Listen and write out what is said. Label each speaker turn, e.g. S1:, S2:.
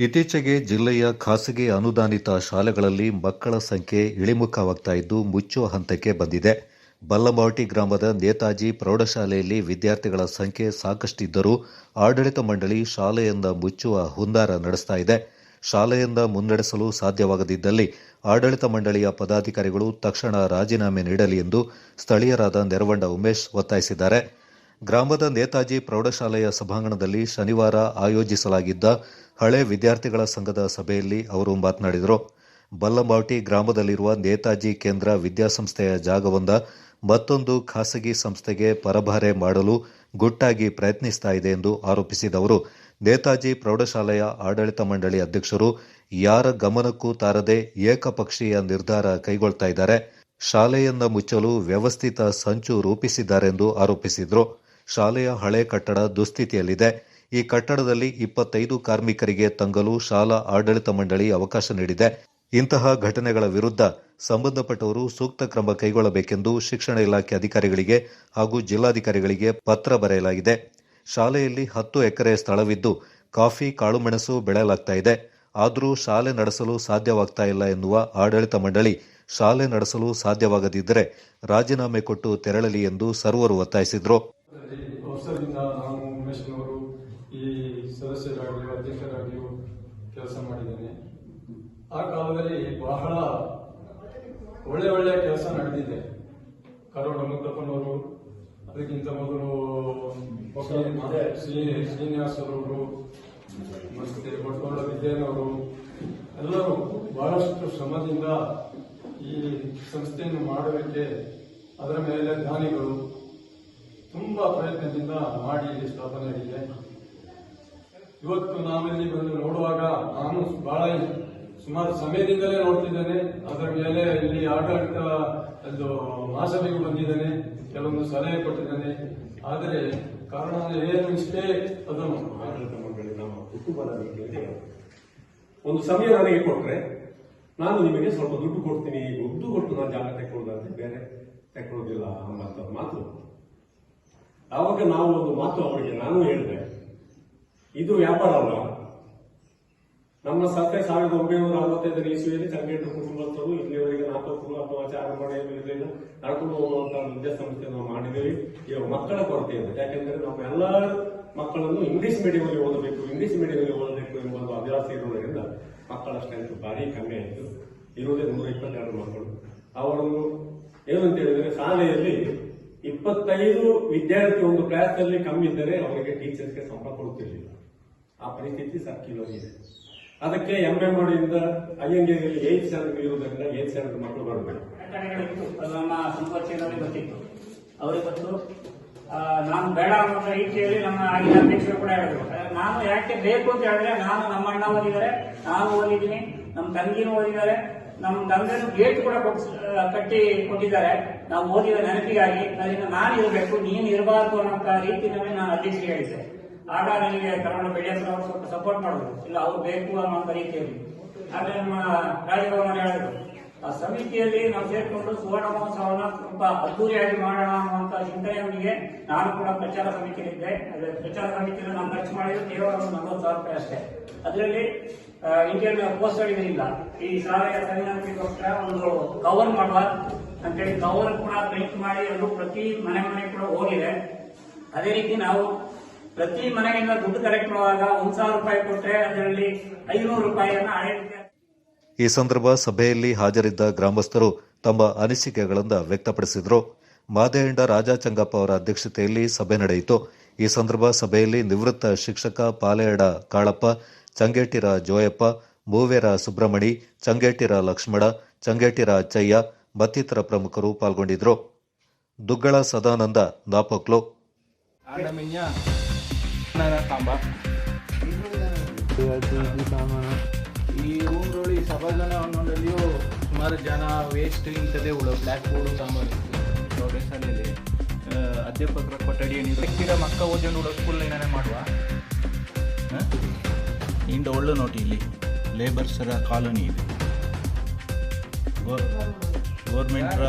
S1: ಇತ್ತೀಚೆಗೆ ಜಿಲ್ಲೆಯ ಖಾಸಗಿ ಅನುದಾನಿತ ಶಾಲೆಗಳಲ್ಲಿ ಮಕ್ಕಳ ಸಂಖ್ಯೆ ಇಳಿಮುಖವಾಗ್ತಾ ಇದ್ದು ಮುಚ್ಚುವ ಹಂತಕ್ಕೆ ಬಂದಿದೆ. ಬಲ್ಲಮಾವಟಿ ಗ್ರಾಮದ ನೇತಾಜಿ ಪ್ರೌಢಶಾಲೆಯಲ್ಲಿ ವಿದ್ಯಾರ್ಥಿಗಳ ಸಂಖ್ಯೆ ಸಾಕಷ್ಟಿದ್ದರೂ ಆಡಳಿತ ಮಂಡಳಿ ಶಾಲೆಯಿಂದ ಮುಚ್ಚುವ ಹುಂದಾರ ನಡೆಸ್ತಾ ಇದೆ. ಶಾಲೆಯಿಂದ ಮುನ್ನಡೆಸಲು ಸಾಧ್ಯವಾಗದಿದ್ದಲ್ಲಿ ಆಡಳಿತ ಮಂಡಳಿಯ ಪದಾಧಿಕಾರಿಗಳು ತಕ್ಷಣ ರಾಜೀನಾಮೆ ನೀಡಲಿ ಎಂದು ಸ್ಥಳೀಯರಾದ ನೆರವಂಡ ಉಮೇಶ್ ಒತ್ತಾಯಿಸಿದ್ದಾರೆ. ಗ್ರಾಮದ ನೇತಾಜಿ ಪ್ರೌಢಶಾಲೆಯ ಸಭಾಂಗಣದಲ್ಲಿ ಶನಿವಾರ ಆಯೋಜಿಸಲಾಗಿದ್ದ ಹಳೆ ವಿದ್ಯಾರ್ಥಿಗಳ ಸಂಘದ ಸಭೆಯಲ್ಲಿ ಅವರು ಮಾತನಾಡಿದರು. ಬಲ್ಲಂಬಾವಟಿ ಗ್ರಾಮದಲ್ಲಿರುವ ನೇತಾಜಿ ಕೇಂದ್ರ ವಿದ್ಯಾಸಂಸ್ಥೆಯ ಜಾಗವೊಂದ ಮತ್ತೊಂದು ಖಾಸಗಿ ಸಂಸ್ಥೆಗೆ ಪರಭಾರೆ ಮಾಡಲು ಗುಟ್ಟಾಗಿ ಪ್ರಯತ್ನಿಸ್ತಾ ಇದೆ ಎಂದು ಆರೋಪಿಸಿದ ಅವರು, ನೇತಾಜಿ ಪ್ರೌಢಶಾಲೆಯ ಆಡಳಿತ ಮಂಡಳಿ ಅಧ್ಯಕ್ಷರು ಯಾರ ಗಮನಕ್ಕೂ ತಾರದೆ ಏಕಪಕ್ಷೀಯ ನಿರ್ಧಾರ ಕೈಗೊಳ್ತಾ ಇದ್ದಾರೆ, ಶಾಲೆಯನ್ನ ಮುಚ್ಚಲು ವ್ಯವಸ್ಥಿತ ಸಂಚು ರೂಪಿಸಿದ್ದಾರೆಂದು ಆರೋಪಿಸಿದರು. ಶಾಲೆಯ ಹಳೆ ಕಟ್ಟಡ ದುಸ್ಥಿತಿಯಲ್ಲಿದೆ. ಈ ಕಟ್ಟಡದಲ್ಲಿ ಇಪ್ಪತ್ತೈದು ಕಾರ್ಮಿಕರಿಗೆ ತಂಗಲು ಶಾಲಾ ಆಡಳಿತ ಮಂಡಳಿ ಅವಕಾಶ ನೀಡಿದೆ. ಇಂತಹ ಘಟನೆಗಳ ವಿರುದ್ಧ ಸಂಬಂಧಪಟ್ಟವರು ಸೂಕ್ತ ಕ್ರಮ ಕೈಗೊಳ್ಳಬೇಕೆಂದು ಶಿಕ್ಷಣ ಇಲಾಖೆ ಅಧಿಕಾರಿಗಳಿಗೆ ಹಾಗೂ ಜಿಲ್ಲಾಧಿಕಾರಿಗಳಿಗೆ ಪತ್ರ ಬರೆಯಲಾಗಿದೆ. ಶಾಲೆಯಲ್ಲಿ ಹತ್ತು ಎಕರೆ ಸ್ಥಳವಿದ್ದು ಕಾಫಿ, ಕಾಳುಮೆಣಸು ಬೆಳೆಯಲಾಗ್ತಾ ಇದೆ. ಆದರೂ ಶಾಲೆ ನಡೆಸಲು ಸಾಧ್ಯವಾಗ್ತಾ ಇಲ್ಲ ಎನ್ನುವ ಆಡಳಿತ ಮಂಡಳಿ ಶಾಲೆ ನಡೆಸಲು ಸಾಧ್ಯವಾಗದಿದ್ದರೆ ರಾಜೀನಾಮೆ ಕೊಟ್ಟು ತೆರಳಲಿ ಎಂದು ಸರ್ವರು ಒತ್ತಾಯಿಸಿದರು.
S2: ವರ್ಷದಿಂದ ನಾನು ಉಮೇಶ್ನವರು ಈ ಸದಸ್ಯರಾಗಿಯೂ ಅಧ್ಯಕ್ಷರಾಗಿಯೂ ಕೆಲಸ ಮಾಡಿದ್ದೇನೆ. ಆ ಕಾಲದಲ್ಲಿ ಬಹಳ ಒಳ್ಳೆ ಒಳ್ಳೆ ಕೆಲಸ ನಡೆದಿದೆ. ಕರೋಡ ಮುತ್ತಪ್ಪನವರು ಅದಕ್ಕಿಂತ ಮೊದಲು ಶ್ರೀ- ಶ್ರೀನಿವಾಸ್ ಅವರು ಮತ್ತೆ ಬಟ್ಕೊಂಡ ವಿದ್ಯಾನವರು ಎಲ್ಲರೂ ಬಹಳಷ್ಟು ಶ್ರಮದಿಂದ ಈ ಸಂಸ್ಥೆಯನ್ನು ಮಾಡೋದಕ್ಕೆ ಅದರ ಮೇಲೆ ದಾನಿಗಳು ತುಂಬಾ ಪ್ರಯತ್ನದಿಂದ ಮಾಡಿ ಇಲ್ಲಿ ಸ್ಥಾಪನೆ ಆಗಿದೆ. ಇವತ್ತು ನಾವಿಲ್ಲಿ ಬಂದು ನೋಡುವಾಗ ನಾನು ಬಹಳ ಸುಮಾರು ಸಮಯದಿಂದಲೇ ನೋಡ್ತಿದ್ದೇನೆ. ಅದರ ಮೇಲೆ ಇಲ್ಲಿ ಆಡಳಿತ ಅದು ಮಹಾಸಭೆಗೂ ಬಂದಿದ್ದೇನೆ. ಕೆಲವೊಂದು ಸಲಹೆ ಕೊಟ್ಟಿದ್ದೇನೆ. ಆದರೆ ಕಾರಣ ಏನು ಇಷ್ಟೇ ಅದನ್ನು
S3: ಒಂದು ಸಮಯ ನನಗೆ ಕೊಟ್ರೆ ನಾನು ನಿಮಗೆ ಸ್ವಲ್ಪ ದುಡ್ಡು ಕೊಡ್ತೀನಿ. ದುಡ್ಡು ಕೊಟ್ಟು ನಾನು ಜಾಗ ತೆಕ್ಕೊಳ್ಳೋದಂತೆ ಬೇರೆ ತೆಕ್ಕೊಳ್ಳೋದಿಲ್ಲ ಎಂಬಂತ ಮಾತು. ಆವಾಗ ನಾವು ಒಂದು ಮಾತು ಅವರಿಗೆ ನಾನು ಹೇಳಿದೆ. ಇದು ವ್ಯಾಪಾರ ಅಲ್ಲ. ನಮ್ಮ ಸಂಸ್ಥೆ ಸಾವಿರದ ಒಂಬೈನೂರ ಅರವತ್ತೈದನೇ ಇಸುವಿಯಲ್ಲಿ ಚಂಗೇಟು ಕುಟುಂಬಸ್ಥರು ಇಲ್ಲಿವರೆಗೆ ನಾಲ್ಕು ಅಥವಾ ಚಾರಮಣೆಯಲ್ಲಿ ಇರಲಿಲ್ಲ ನಡ್ಕೊಂಡು ಹೋಗುವಂತಹ ವಿದ್ಯಾಸಂಸ್ಥೆ ನಾವು ಮಾಡಿದ್ದೀವಿ. ಇವಾಗ ಮಕ್ಕಳ ಕೊರತೆ ಇದೆ. ಯಾಕೆಂದ್ರೆ ನಮ್ಮ ಎಲ್ಲ ಮಕ್ಕಳನ್ನು ಇಂಗ್ಲಿಷ್ ಮೀಡಿಯಂ ಅಲ್ಲಿ ಓದಬೇಕು, ಇಂಗ್ಲಿಷ್ ಮೀಡಿಯಂ ಅಲ್ಲಿ ಓದಬೇಕು ಎಂಬ ಒಂದು ಅಭ್ಯಾಸ ಇರುವುದರಿಂದ ಮಕ್ಕಳ ಸ್ಟ್ರೆಂತ್ ಭಾರಿ ಕಮ್ಮಿ ಆಯಿತು. ಇರುವುದೇ ನೂರ ಇಪ್ಪತ್ತೆರಡು ಮಕ್ಕಳು. ಅವರನ್ನು ಏನಂತ ಹೇಳಿದ್ರೆ ಶಾಲೆಯಲ್ಲಿ ಇಪ್ಪತ್ತೈದು ವಿದ್ಯಾರ್ಥಿ ಒಂದು ಕ್ಲಾಸ್ ಅಲ್ಲಿ ಕಮ್ಮಿ ಇದ್ದರೆ ಅವರಿಗೆ ಟೀಚರ್ಸ್ಗೆ ಸಂಬಳ ಕೊಡುತ್ತಿರಲಿಲ್ಲ. ಆ ಪರಿಸ್ಥಿತಿ ಸರ್ಕಿಲೋಗಿದೆ ಅದಕ್ಕೆ ಎಂ ಎಂ ಮಾಡಿಯಿಂದ ಅಯ್ಯಂಗೇರಿಯಲ್ಲಿ ಏಟ್ ಸ್ಟ್ಯಾಂಡರ್ಡ್ ಇರುವುದರಿಂದ ಏಟ್ ಸ್ಟ್ಯಾಂಡರ್ಡ್ ಮಕ್ಕಳು ಬರಬೇಕು.
S4: ನಮ್ಮ ಸಂಪರ್ಕದಲ್ಲಿ ಗೊತ್ತಿತ್ತು. ಅವರಿಗೆ ಗೊತ್ತು ನಾನು ಬೇಡ ಅನ್ನೋ ರೀತಿಯಲ್ಲಿ ನಮ್ಮ ಆಗಿನ ಅಧ್ಯಕ್ಷರು ಕೂಡ ಹೇಳಿದ್ರು. ನಾನು ಯಾಕೆ ಬೇಕು ಅಂತ ಹೇಳಿದ್ರೆ, ನಾನು ನಮ್ಮ ಅಣ್ಣ ಓದಿದ್ದಾರೆ, ನಾನು ಓದಿದ್ದೀನಿ, ನಮ್ಮ ತಂಗಿನೂ ಓದಿದ್ದಾರೆ ನಮ್ಮ ತಂದೆನೂ ಗೇಟ್ ಕೂಡ ಕಟ್ಟಿ ಕೊಟ್ಟಿದ್ದಾರೆ. ನಾವು ಓದಿದ ನೆನಪಿಗಾಗಿ ಅದರಿಂದ ನಾನು ಇರಬೇಕು, ನೀನು ಇರಬಾರ್ದು ಅನ್ನೋ ರೀತಿಯಲ್ಲಿ ನಾನು ಅಧ್ಯಕ್ಷರಿಗೆ ಹೇಳಿದ್ದೆ ಆಗ ನನಗೆ ಕನ್ನಡ ಬೆಳೆಯಂತ ಅವರು ಸ್ವಲ್ಪ ಸಪೋರ್ಟ್ ಮಾಡಿದ್ರು. ಇಲ್ಲ, ಅವ್ರು ಬೇಕು ಅನ್ನೋ ರೀತಿಯಲ್ಲಿ. ಆದ್ರೆ ನಮ್ಮ ರಾಜಭವನ ಹೇಳಿದ್ರು ಆ ಸಮಿತಿಯಲ್ಲಿ ನಾವು ಸೇರಿಕೊಂಡು ಸುವರ್ಣ ಮಹೋತ್ಸವನ ಸ್ವಲ್ಪ ಅದ್ದೂರಿಯಾಗಿ ಮಾಡೋಣ ಅನ್ನುವಂತ ಚಿಂತನೆಯೊಂದಿಗೆ ನಾನು ಕೂಡ ಪ್ರಚಾರ ಸಮಿತಿಯಲ್ಲಿದ್ದೆ. ಪ್ರಚಾರ ಸಮಿತಿಯಲ್ಲಿ ನಾನು ಖರ್ಚು ಮಾಡಿದ್ರು ಕೇವಲ ಒಂದು ನಲವತ್ತು ಸಾವಿರ ರೂಪಾಯಿ ಅಷ್ಟೇ. ಅದರಲ್ಲಿ ಇಂಡಿಯನ್ ಪೋಸ್ಟರ್ ಇದರಿಂದ ಈ ಶಾಲೆಯ ಸಂವಿಧಾನಕ್ಕೋಸ್ಕರ ಒಂದು ಕವರ್ ಮಾಡುವ ಅಂತೇಳಿ ಕವರ್ ಕೂಡ ಪ್ರಿಂಟ್ ಮಾಡಿ ಅದು ಪ್ರತಿ ಮನೆ ಮನೆ ಕೂಡ ಹೋಗಿದೆ. ಅದೇ ರೀತಿ ನಾವು ಪ್ರತಿ ಮನೆಯಿಂದ ದುಡ್ಡು ಕಲೆಕ್ಟ್ ಮಾಡುವಾಗ ಒಂದ್ ಸಾವಿರ ರೂಪಾಯಿ ಕೊಟ್ಟರೆ ಅದರಲ್ಲಿ ಐನೂರು ರೂಪಾಯಿಯನ್ನು ಹಳೆ
S1: ಈ ಸಂದರ್ಭ ಸಭೆಯಲ್ಲಿ ಹಾಜರಿದ್ದ ಗ್ರಾಮಸ್ಥರು ತಮ್ಮ ಅನಿಸಿಕೆಗಳನ್ನು ವ್ಯಕ್ತಪಡಿಸಿದರು. ಮಾದೇಂಡ ರಾಜಾಚಂಗಪ್ಪ ಅವರ ಅಧ್ಯಕ್ಷತೆಯಲ್ಲಿ ಸಭೆ ನಡೆಯಿತು. ಈ ಸಂದರ್ಭ ಸಭೆಯಲ್ಲಿ ನಿವೃತ್ತ ಶಿಕ್ಷಕ ಪಾಲೇಡ ಕಾಳಪ್ಪ, ಚಂಗೇಟಿರ ಜೋಯಪ್ಪ, ಮೂವೇರ ಸುಬ್ರಹ್ಮಣಿ, ಚಂಗೇಟಿರ ಲಕ್ಷ್ಮಣ, ಚಂಗೇಟಿರ ಅಚ್ಚಯ್ಯ ಮತ್ತಿತರ ಪ್ರಮುಖರು ಪಾಲ್ಗೊಂಡಿದ್ದರು ದುಗ್ಗಳ ಸದಾನಂದ, ನಾಪಕ್ಲು.
S5: tambah ಈ ಊರುಗಳು ಈ ಸಭಾಜನ ಅನ್ನೋದಲ್ಲಿಯೂ ಸುಮಾರು ಜನ ವೇಸ್ಟ್ ಇಂಥದ್ದೇ ಉಳು ಬ್ಲ್ಯಾಕ್ ಬೋರ್ಡ್ ಸಾಮಾನು ಪ್ರೌಢಶಾಲೆಯಲ್ಲಿ ಅಧ್ಯಾಪಕರ ಕೊಠಡಿ ಏನಿದೆ? ವ್ಯಕ್ತಿರ ಮಕ್ಕ ಓದಿ ಉಡೋ ಸ್ಕೂಲ್ ಏನೇ ಮಾಡುವ? ಇಂದ ಒಳ್ಳೆ ನೋಟಿ ಇಲ್ಲಿ. ಲೇಬರ್ಸರ ಕಾಲೋನಿ ಇದೆ. ಗೌರ್ಮೆಂಟ್ರ